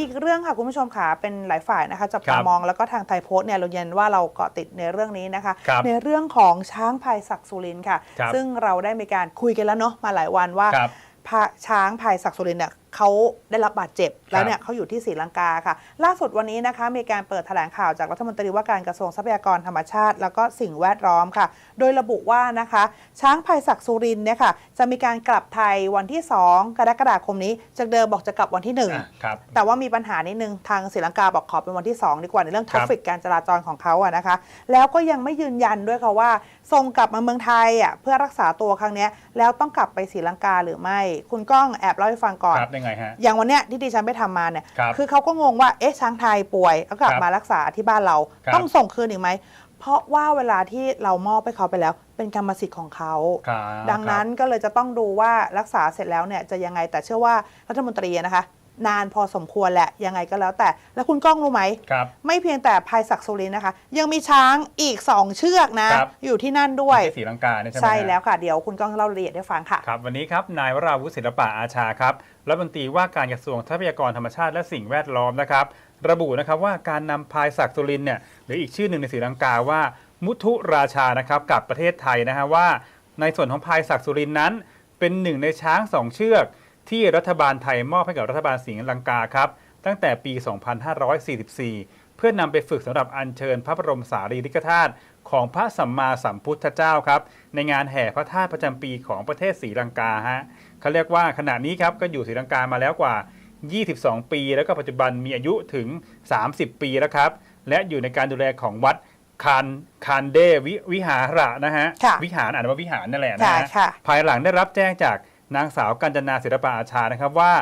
มีอีกเรื่องค่ะคุณผู้ชมค่ะเป็นหลายฝ่ายนะคะจับครัตาบมองแล้วก็ทางไทยโพสต์เนี่ยเรายืนว่าเราเกาะติดในเรื่องนี้นะคะครับในเรื่องของช้างพายศักดิ์สุรินทร์ค่ะครับซึ่งเราได้มีการคุยกันแล้วเนาะมาหลายวันว่าครับพาช้างพายศักดิ์สุรินทร์เนี่ย เขาได้รับบาดเจ็บ แล้วเนี่ยเขาอยู่ที่ศรีลังกาค่ะ ล่าสุดวันนี้นะคะ มีการเปิดแถลงข่าวจากรัฐมนตรีว่าการกระทรวงทรัพยากรธรรมชาติ แล้วก็สิ่งแวดล้อมค่ะ โดยระบุว่านะคะ ช้างพายศักดิ์สุรินทร์เนี่ยค่ะจะมีการกลับไทยวันที่ 2 กรกฎาคมนี้จากเดิมบอกจะกลับวันที่1อะครับแต่ว่ามีปัญหานิดนึงทางศรีลังกาบอกขอเป็นวันที่ 2 ดีกว่าในเรื่องคทรับราฟฟิกการจราจรของเขาอะนะคะ แล้วก็ยังไม่ยืนยันด้วยค่ะว่าส่งกลับมาเมืองไทยอะเพื่อรักษาตัวครั้งเนี้ยแล้วต้องกลับไปศรีลังกาหรือไม่ คุณก้องแอบเล่าให้ฟังก่อนครับยังไงฮะ อย่างวันเนี้ยที่ดิฉันไปทำมาเนี่ยครับอเขาก็งงว่าเอ๊ะช้างไทยป่วยแล้วกลับครับมารักษาที่บ้านเรา ครับ ต้องส่งคืนอีกไหม เพราะว่าเวลาที่เรามอบให้เขาไปแล้ว เป็นกรรมสิทธิ์ของเขา ครับดังนั้นก็เลยจะต้องดูว่ารักษาเสร็จแล้วเนี่ยจะยังไงแต่เชื่อว่ารัฐมนตรีนะคะ นานพอสมควรแหละ ยังไงก็แล้วแต่ แล้วคุณก้องรู้ไหม ครับ ไม่เพียงแต่พายศักดิ์สุรินทร์นะคะ ยังมีช้างอีก 2 เชือกนะ ครับ อยู่ที่นั่นด้วย ที่ศรีลังกาเนี่ยใช่ไหมใช่ฮะ แล้วค่ะ เดี๋ยวคุณก้องเล่ารายละเอียดให้ฟังค่ะ ครับวันนี้ครับนายวราวุฒิศิลปะอาชาครับรัฐมนตรีว่าการกระทรวงทรัพยากรธรรมชาติและสิ่งแวดล้อมนะครับ ระบุนะครับว่าการนำพายศักดิ์สุรินทร์เนี่ยหรืออีกชื่อหนึ่งในศรีลังกาว่า มุทุราชานะครับกับประเทศไทยนะฮะว่า ในส่วนของพายศักดิ์สุรินทร์นั้น เป็นหนึ่งในช้างสองเชือก ที่รัฐบาลไทยมอบให้กับรัฐบาลศรีลังกาครับ ตั้งแต่ปี 2544 เพื่อนำไปฝึกสำหรับอัญเชิญพระบรมสารีริกธาตุของพระสัมมาสัมพุทธเจ้าครับ ในงานแห่พระธาตุประจำปีของประเทศศรีลังกาฮะเขาเรียกว่าขณะนี้ครับก็อยู่ศรีลังกามาแล้วกว่า 22 ปี แล้วก็ปัจจุบันมีอายุถึง 30 ปีแล้วครับ และอยู่ในการดูแลของวัดคานคานเดวิวิหาระนะฮะค่ะวิหารอ่านว่าวิหารนั่นแหละนะค่ะฮะค่ะภายหลังได้รับแจ้งจาก นางสาวกัญจนาศิลปะอาชานะครับว่า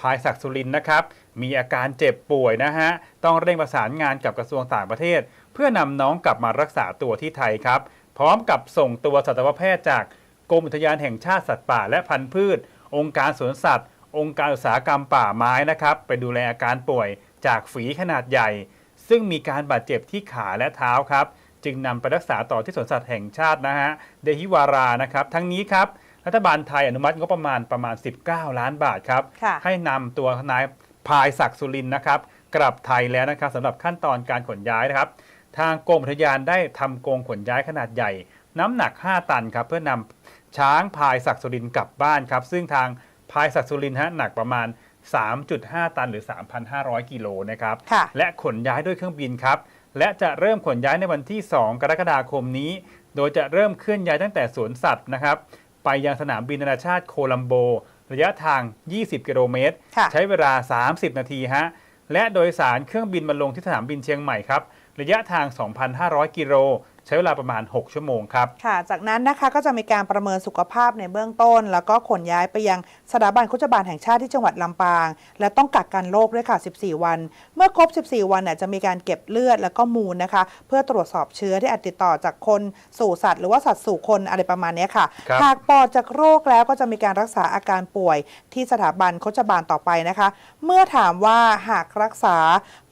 พายศักดิ์สุรินนะครับมีอาการเจ็บป่วยนะฮะต้องเร่งประสานงานกับกระทรวงต่างประเทศ เพื่อนำน้องกลับมารักษาตัวที่ไทยครับ พร้อมกับส่งตัวสัตวแพทย์จากกรมอุทยานแห่งชาติสัตว์ป่าและพันธุ์พืช องค์การสวนสัตว์ องค์การอุตสาหกรรมป่าไม้นะครับไปดูแลอาการป่วยจากฝีขนาดใหญ่ ซึ่งมีการบาดเจ็บที่ขาและเท้าครับ จึงนำไปรักษาต่อที่สวนสัตว์แห่งชาตินะฮะเดฮิวารานะครับ ทั้งนี้ครับ รัฐบาลไทยอนุมัติงบประมาณประมาณ 19 ล้านบาทครับค่ะให้นำตัวนายพายศักดิ์สุรินทร์นะครับ กลับไทยแล้วนะครับสำหรับขั้นตอนการขนย้ายนะครับ ทางกรมอุทยานได้ทำกรงขนย้ายขนาดใหญ่ น้ำหนัก 5 ตันครับ เพื่อนำช้างพายศักดิ์สุรินทร์กลับบ้านครับ ซึ่งทางพายศักดิ์สุรินทร์ฮะหนักประมาณ 3.5 ตันหรือ 3,500 กิโลนะครับค่ะและขนย้ายด้วยเครื่องบินครับและจะเริ่มขนย้ายในวันที่ 2 กรกฎาคมนี้ โดยจะเริ่มเคลื่อนย้ายตั้งแต่สวนสัตว์นะครับ ไปยังสนามบินนานาชาติโคลัมโบ ระยะทาง 20 กิโลเมตรค่ะใช้เวลา 30 นาทีฮะ และโดยสารเครื่องบินมาลงที่สนามบินเชียงใหม่ครับ ระยะทาง 2,500 กิโล ใช้เวลาประมาณ 6 ชั่วโมงครับ ค่ะ จากนั้นนะคะก็จะมีการประเมินสุขภาพในเบื้องต้น แล้วก็ขนย้ายไปยังสถาบันโฆษบาลแห่งชาติที่จังหวัดลำปาง และต้องกักกันโรคด้วยค่ะ 14 วัน เมื่อครบ 14 วันเนี่ยจะมีการเก็บเลือดแล้วก็มูลนะคะ เพื่อตรวจสอบเชื้อที่อาจติดต่อจากคนสู่สัตว์หรือว่าสัตว์สู่คนอะไรประมาณเนี้ยค่ะครับหากปลอดจากโรคแล้วก็จะมีการรักษาอาการป่วย ที่สถาบันโฆษบาลต่อไปนะคะ เมื่อถามว่าหากรักษา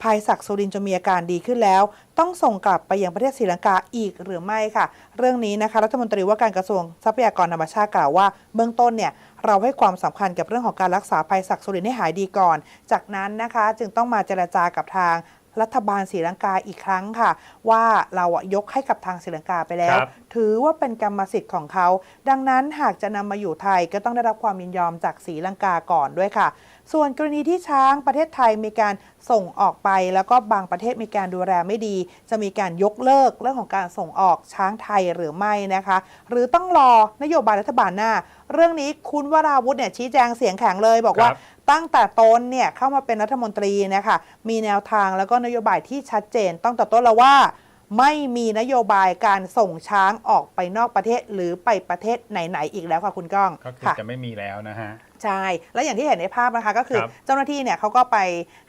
ภายศักดิ์สุรินทร์จะมีอาการดีขึ้นแล้ว ต้องส่งกลับไปยังประเทศศรีลังกาอีกหรือไม่ค่ะ เรื่องนี้นะคะรัฐมนตรีว่าการกระทรวงทรัพยากรธรรมชาติกล่าวว่า เบื้องต้นเนี่ยเราให้ความสำคัญกับเรื่องของการรักษาภัยศักดิ์สุรินทร์ให้หายดีก่อน จากนั้นนะคะจึงต้องมาเจรจากับทางรัฐบาลศรีลังกาอีกครั้งค่ะ ว่าเราอะยกให้กับทางศรีลังกาไปแล้วครับถือว่าเป็นกรรมสิทธิ์ของเขา ดังนั้นหากจะนำมาอยู่ไทยก็ต้องได้รับความยินยอมจากศรีลังกาก่อนด้วยค่ะ ส่วนกรณีที่ช้างประเทศไทยมีการส่งออกไป แล้วก็บางประเทศมีการดูแลไม่ดี จะมีการยกเลิกเรื่องของการส่งออกช้างไทยหรือไม่นะคะ หรือต้องรอนโยบายรัฐบาลหน้า เรื่องนี้คุณวราวุธเนี่ยชี้แจงเสียงแข็งเลย บอกว่าครับตั้งแต่ตนเนี่ยเข้ามาเป็นรัฐมนตรีเนะคะมีแนวทางแล้วก็นโยบายที่ชัดเจนตั้งแต่ต้นแล้วว่า ไม่มีนโยบายการส่งช้างออกไปนอกประเทศหรือไปประเทศไหนๆอีกแล้วค่ะคุณก้องก็คือค่ะจะไม่มีแล้วนะฮะใช่ แล้วอย่างที่เห็นในภาพนะคะก็คือครับเจ้าหน้าที่เนี่ยเขาก็ไป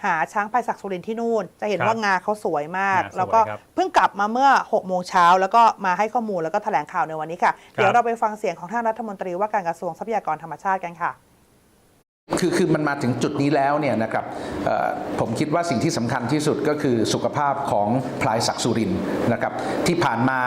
หาช้างพายศักดิ์สุรินทร์ที่นู่น จะเห็นครับว่างาเขาสวยมากงาสวยแล้วก็ครับเพิ่งกลับมาเมื่อ6โมงเช้าแล้วก็มาให้ข้อมูลแล้วก็แถลงข่าวในวันนี้ค่ะ เดี๋ยวเราไปฟังเสียงของท่านรัฐมนตรีว่าการกระทรวงทรัพยากรธรรมชาติกันค่ะ คือคือมันมาถึงจุดนี้แล้วเนี่ยนะครับผมคิดว่าสิ่งที่สำคัญที่สุดก็คือสุขภาพของพลายศักดิ์สุรินนะครับที่ผ่านมา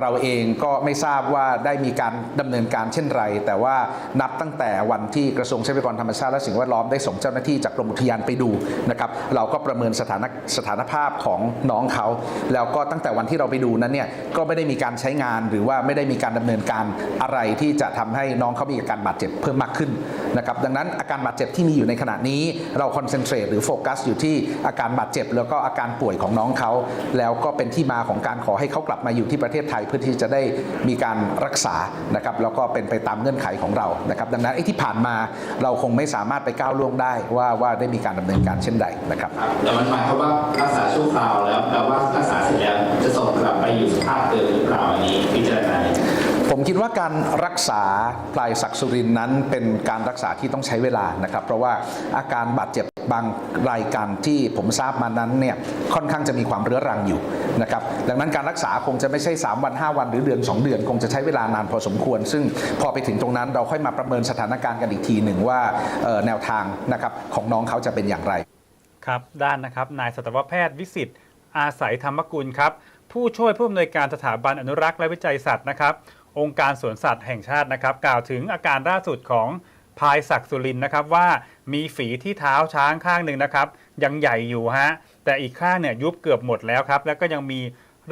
เราเองก็ไม่ทราบว่าได้มีการดำเนินการเช่นไร แต่ว่านับตั้งแต่วันที่กระทรวงทรัพยากรธรรมชาติและสิ่งแวดล้อมได้ส่งเจ้าหน้าที่จากกรมอุทยานไปดูนะครับเราก็ประเมินสถานสถานภาพของน้องเขา แล้วก็ตั้งแต่วันที่เราไปดูนั้นเนี่ยก็ไม่ได้มีการใช้งานหรือว่าไม่ได้มีการดำเนินการอะไรที่จะทำให้น้องเขามีอาการบาดเจ็บเพิ่มมากขึ้นนะครับดังนั้นอาการบาดเจ็บที่มีอยู่ในขณะนี้เราคอนเซนเทรตหรือโฟกัสอยู่ที่อาการบาดเจ็บ แล้วก็อาการป่วยของน้องเขา แล้วก็เป็นที่มาของการขอให้เขากลับมาอยู่ที่ประเทศไทยเพื่อที่จะได้มีการรักษานะครับแล้วก็เป็นไปตามเงื่อนไขของเรานะครับดังนั้นไอ้ที่ผ่านมาเราคงไม่สามารถไปก้าวล่วงได้ว่าว่าได้มีการดำเนินการเช่นใดนะครับแต่มันหมายความว่ารักษาชั่วคราวแล้วแปลว่ารักษาเสร็จแล้วจะส่งกลับไปอยู่สภาพเดิมหรือเปล่าอันนี้พิจารณา ผมคิดว่าการรักษาพลายศักสุรินนั้นเป็นการรักษาที่ต้องใช้เวลานะครับ เพราะว่าอาการบาดเจ็บบางรายการที่ผมทราบมานั้นเนี่ยค่อนข้างจะมีความเรื้อรังอยู่นะครับดังนั้นการรักษาคงจะไม่ใช่ 3 วัน 5 วันหรือเดือน 2 เดือน คงจะใช้เวลานานพอสมควร ซึ่งพอไปถึงตรงนั้นเราค่อยมาประเมินสถานการณ์กันอีกทีหนึ่งว่าแนวทางนะครับของน้องเขาจะเป็นอย่างไรครับด้านนะครับนายสัตวแพทย์วิสิตอาศัยธรรมกุลครับผู้ช่วยผู้อำนวยการสถาบันอนุรักษ์และวิจัยสัตว์นะครับ องค์การสวนสัตว์แห่งชาตินะครับ กล่าวถึงอาการล่าสุดของพายศักดิ์สุรินนะครับว่ามีฝีที่เท้าช้างข้างหนึ่งนะครับ ยังใหญ่อยู่ฮะแต่อีกข้างเนี่ยยุบเกือบหมดแล้วครับ แล้วก็ยังมี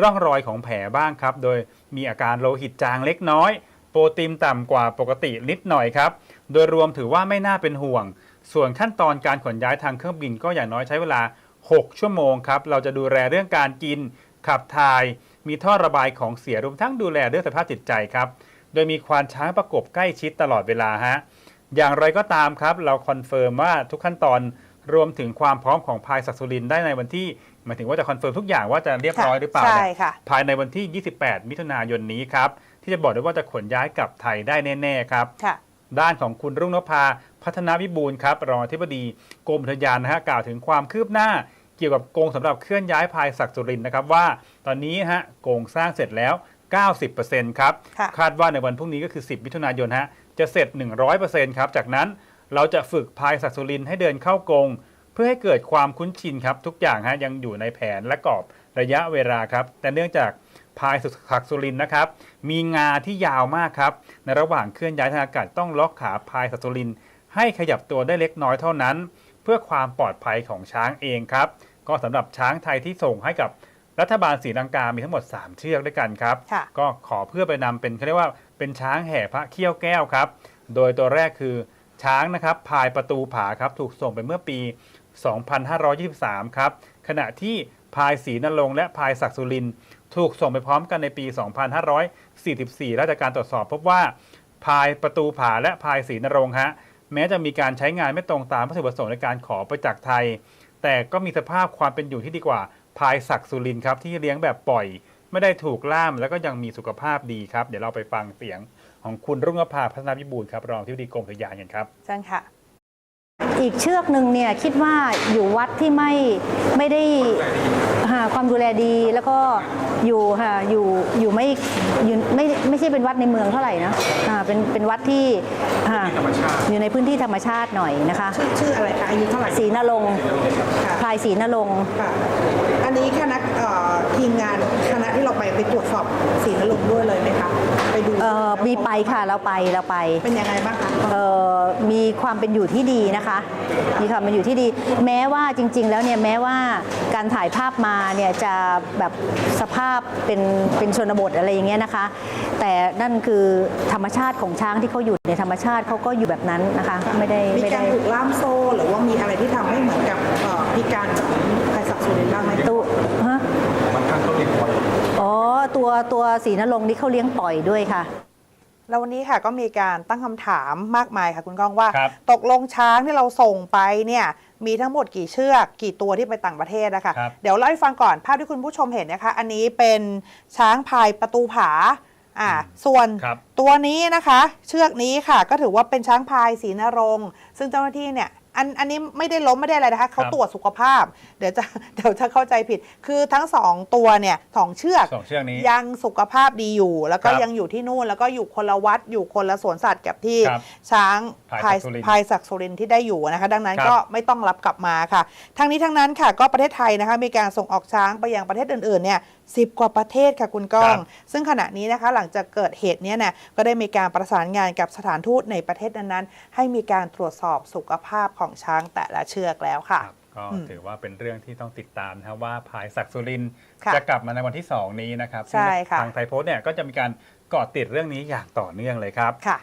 ร่องรอยของแผลบ้างครับ โดยมีอาการโลหิตจางเล็กน้อย โปรตีนต่ำกว่าปกตินิดหน่อยครับ โดยรวมถือว่าไม่น่าเป็นห่วง ส่วนขั้นตอนการขนย้ายทางเครื่องบินก็อย่างน้อยใช้เวลา 6 ชั่วโมงครับเราจะดูแลเรื่องการกินขับถ่าย มีท่อระบายของเสียรวมทั้งดูแลเรื่องสภาพจิตใจครับ โดยมีควานช้างประกบใกล้ชิดตลอดเวลาฮะอย่างไรก็ตามครับ เราคอนเฟิร์มว่าทุกขั้นตอนรวมถึงความพร้อมของพายศักดิ์สุรินทร์ได้ในวันที่หมายถึงว่าจะคอนเฟิร์มทุกอย่างว่าจะเรียบร้อยหรือเปล่าใช่เนี่ยค่ะภายในวันที่ 28 มิถุนายนนี้ครับ ที่จะบอกได้ว่าจะขนย้ายกลับไทยได้แน่ ๆ ครับค่ะด้านของคุณรุ่งนภาพัฒนาวิบูลย์ครับรองอธิบดีกรมอุทยานนะฮะกล่าวถึงความคืบหน้า เกี่ยวกับกรงสำหรับเคลื่อนย้ายพายศักดิ์สุรินทร์นะครับว่าตอนนี้ฮะกรงสร้างเสร็จแล้ว 90%ครับค่ะคาดว่าในวันพรุ่งนี้ก็คือ 10 มิถุนายนฮะจะเสร็จ 100%ครับจากนั้นเราจะฝึกพายศักดิ์สุรินทร์ให้เดินเข้ากรงเพื่อให้เกิดความคุ้นชินครับทุกอย่างฮะยังอยู่ในแผนและกรอบระยะเวลาครับ แต่เนื่องจากพายศักดิ์สุรินทร์นะครับ มีงาที่ยาวมากครับ ในระหว่างเคลื่อนย้ายทางอากาศต้องล็อกขาพายศักดิ์สุรินทร์ให้ขยับตัวได้เล็กน้อยเท่านั้น เพื่อความปลอดภัยของช้างเองครับ ก็สำหรับช้างไทยที่ส่งให้กับรัฐบาลศรีลังกา มีทั้งหมด 3 เชือกด้วยกันครับค่ะก็ขอเพื่อไปนำเป็นเขาเรียกว่าเป็นช้างแห่พระเขี้ยวแก้วครับ โดยตัวแรกคือช้างนะครับพายประตูผาครับถูกส่งไปเมื่อปี 2523 ครับ ขณะที่พายศรีนรงค์และพายศักดิ์สุรินทร์ถูกส่งไปพร้อมกันในปี 2544ราชการตรวจสอบพบว่า พายประตูผาและพายศรีนรงค์ฮะ แม้จะมีการใช้งานไม่ตรงตามวัตถุประสงค์ในการขอไปจากไทย แต่ก็มีสภาพความเป็นอยู่ที่ดีกว่าพายศักสุรินทร์ครับที่เลี้ยงแบบปล่อย ไม่ได้ถูกล่ามแล้วก็ยังมีสุขภาพดีครับ เดี๋ยวเราไปฟังเสียงของคุณรุ่งภาพัฒนาวิบูลครับรองที่ดีกรมอุทยานกันครับเชิญค่ะอีกเชือกหนึ่งเนี่ยคิดว่าอยู่วัดที่ไม่ไม่ได้ หาความดูแลดีแล้วก็อยู่หาอยู่อยู่ไม่อยู่ไม่ไม่ใช่เป็นวัดในเมืองเท่าไหร่นะอ่าเป็นเป็นวัดที่อ่าอยู่ในพื้นที่ธรรมชาติหน่อยนะคะชื่อชื่ออะไรคะอายุเท่าไหร่ศรีนรงค์ค่ะพลายศรีนรงค์ค่ะอันนี้คณะเอ่อทีมงานคณะที่เราไปไปตรวจสอบสีนรกด้วยเลยไหมคะไปดูเอ่อมีไปค่ะเราไปเราไปเป็นยังไงบ้างคะ เอ่อมี ความเป็นอยู่ที่ดีนะคะ มีความเป็นอยู่ที่ดี แม้ว่าจริง ๆ แล้วเนี่ยแม้ว่าการถ่ายภาพมาเนี่ยจะแบบสภาพเป็นเป็นชนบทอะไรอย่างเงี้ยนะคะ แต่นั่นคือธรรมชาติของช้างที่เขาอยู่ในธรรมชาติเขาก็อยู่แบบนั้นนะคะ ไม่ได้มีไม่การได้ถูกล่ามโซ่หรือว่ามีอะไรที่ทำให้เหมือนกับเอ่อพิการของไพศาลสุรินทร์บ้างไหมตัวฮะอ๋อ ตัวตัวสีนรงค์นี่เขาเลี้ยงปล่อยด้วยค่ะ แล้ววันนี้ค่ะก็มีการตั้งคำถามมากมายค่ะคุณก้องว่าครับตกลงช้างที่เราส่งไปเนี่ยมีทั้งหมดกี่เชือกกี่ตัวที่ไปต่างประเทศนะคะครับเดี๋ยวเล่าให้ฟังก่อนภาพที่คุณผู้ชมเห็นนะคะ อันนี้เป็นช้างพายประตูผาอ่าส่วนครับตัวนี้นะคะ เชือกนี้ค่ะก็ถือว่าเป็นช้างพายศรีนรงค์ซึ่งเจ้าหน้าที่เนี่ย อันอันนี้ไม่ได้ล้มไม่ได้อะไรนะคะเขาครับตรวจสุขภาพ เดี๋ยวจะเดี๋ยวจะเข้าใจผิด คือทั้งสองตัวเนี่ยสองเชือกสองเชือกนี้ยังสุขภาพดีอยู่ แล้วก็ครับยังอยู่ที่นู่นแล้วก็อยู่คนละวัดอยู่คนละสวนสัตว์กับที่ครับช้างพลายศักดิ์สุรินทร์พลายศักดิ์สุรินทร์ที่ได้อยู่นะคะ ดังนั้นครับก็ไม่ต้องรับกลับมาค่ะ ทั้งนี้ทั้งนั้นค่ะก็ประเทศไทยนะคะมีการส่งออกช้างไปยังประเทศอื่นๆเนี่ย สิกว่าประเทศค่ะคุณก้อง ซึ่งขณะนี้นะคะหลังจากเกิดเหตุเนี้ยเนี่ยก็ได้มีการประสานงานกับสถานทูตในประเทศนั้นๆ ให้มีการตรวจสอบสุขภาพของช้างแต่ละเชือกแล้วค่ะครับก็อืมถือว่าเป็นเรื่องที่ต้องติดตามนะครับว่าพายศักดิ์สุรินทร์ค่ะจะกลับมาในวันที่ 2 นี้นะครับใช่ค่ะทางไทยโพสต์เนี่ยก็จะมีการเกาะติดเรื่องนี้อย่างต่อเนื่องเลยครับค่ะ